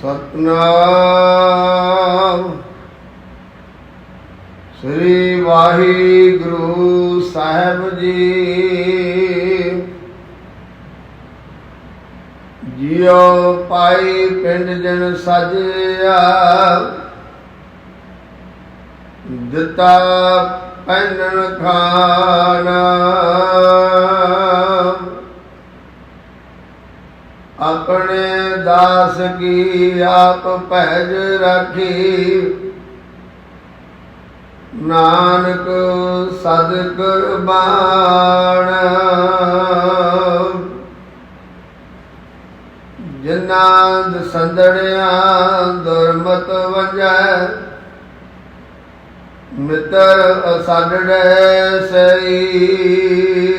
ਸਤਨਾਮ। ਸ੍ਰੀ ਵਾਹਿਗੁਰੂ ਸਾਹਿਬ ਜੀ। ਜਿਉ ਪਾਈ ਪਿੰਡ ਜਨ ਸਜਿਆ। ਦਿੱਤਾ ਪੈਨਣ ਖਾਣਾ। ਆਪਣੇ ਦਾਸ ਕੀ ਆਪ ਭਜ ਰੱਖੀ? ਨਾਨਕ ਸਦ ਕੁਰਬਾਨ ਜਿਨ੍ਹਾਂ ਦਸੰਦੜਿਆਂ ਦੁਰਮਤ ਵਜੈ, ਮਿੱਤਰ ਅਸਾਡੜੇ ਸਈ